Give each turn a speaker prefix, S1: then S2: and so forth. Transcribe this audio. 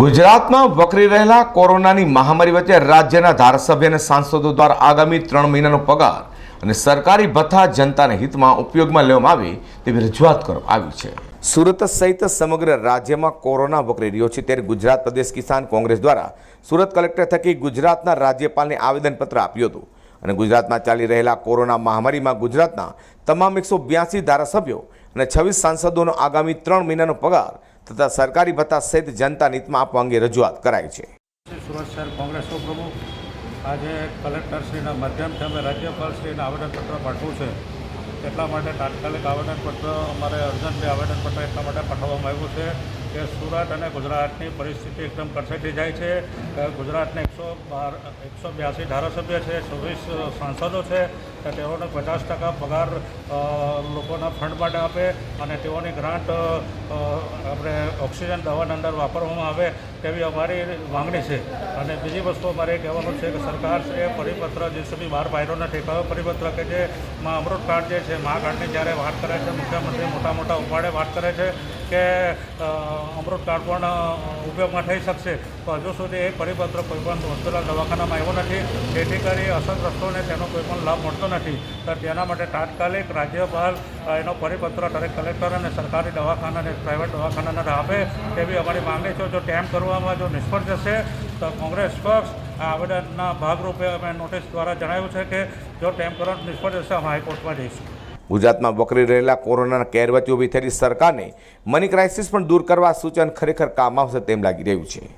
S1: ગુજરાતમાં વકરી રહેલા કોરોનાની મહામારી વચ્ચે રાજ્યના ધારાસભ્ય અને સાંસદો દ્વારા આગામી ત્રણ મહિનાનો પગાર અને સરકારી ભથ્થા જનતાના હિતમાં ઉપયોગમાં લેવામાં આવે તેવી રજૂઆત કરવામાં આવી છે. સુરત સહિત સમગ્ર રાજ્યમાં કોરોના વકરી રહ્યો છે ત્યારે ગુજરાત પ્રદેશ કિસાન કોંગ્રેસ દ્વારા સુરત કલેક્ટર થકી ગુજરાતના રાજ્યપાલને આવેદનપત્ર આપ્યું હતું અને ગુજરાતમાં ચાલી રહેલા કોરોના મહામારીમાં ગુજરાતના તમામ એકસો બ્યાસી ધારાસભ્યો અને છવ્વીસ સાંસદોનો આગામી ત્રણ મહિનાનો પગાર તથા સરકારી ભથ્થા સહિત જનતા નીતમાં આપવા અંગે રજૂઆત કરાઈ છે.
S2: સુરત શહેર કોંગ્રેસ પ્રમુખ આજે કલેક્ટરશ્રીના માધ્યમથી અમે રાજ્યપાલશ્રીને આવેદનપત્ર પાઠવું છે. એટલા માટે તાત્કાલિક આવેદનપત્ર, અમારે અર્જન્ટલી આવેદનપત્ર એટલા માટે પાઠવવામાં આવ્યું છે. કે સુરત અને ગુજરાતની પરિસ્થિતિ એકદમ કડસેટી જાય છે. ગુજરાતને એકસો બાર, એકસો બ્યાસી ધારાસભ્ય છે છવ્વીસ સાંસદો છે તો તેઓને પચાસ ટકા પગાર લોકોના ફંડ માટે આપે અને તેઓની ગ્રાન્ટ આપણે ઓક્સિજન દવાના અંદર વાપરવામાં આવે તેવી અમારી માંગણી છે. અને બીજી વસ્તુ અમારે કહેવાનું છે કે સરકારશ્રીએ પરિપત્ર જે સુધી બહાર પાડ્યો નથી પરિપત્ર કે જે માં અમૃત કાર્ડ જે છે, મા કાર્ડની જ્યારે વાત કરે છે, મુખ્યમંત્રી મોટા મોટા ઉપાડે વાત કરે છે કે અમૃત કાર્ડ પણ ઉપયોગમાં થઈ શકશે. તો હજુ સુધી એ પરિપત્ર કોઈ પણ હોસ્પિટલ દવાખાનામાં આવ્યો નથી. જેથી કરી અસરગ્રસ્તોને તેનો કોઈ પણ લાભ મળતો નથી. તો તેના માટે તાત્કાલિક રાજ્યપાલ એનો પરિપત્ર દરેક કલેક્ટર અને સરકારી દવાખાના અને પ્રાઇવેટ દવાખાનાને આપે તેવી અમારી માંગણી છે. જો ટેમ કરવામાં જો નિષ્ફળ જશે, તો કોંગ્રેસ પક્ષ આ આવેદનના ભાગરૂપે અમે નોટિસ દ્વારા જણાવ્યું છે કે જો ટેમ કરવાનું નિષ્ફળ જશે, અમે હાઈકોર્ટમાં જઈશું.
S1: ગુજરાતમાં વકરી રહેલા કોરોનાના કેરવતી ઊભી થયેલી સરકારને મની ક્રાઇસિસ પણ દૂર કરવા સૂચન ખરેખર કામ આવશે તેમ લાગી રહ્યું છે.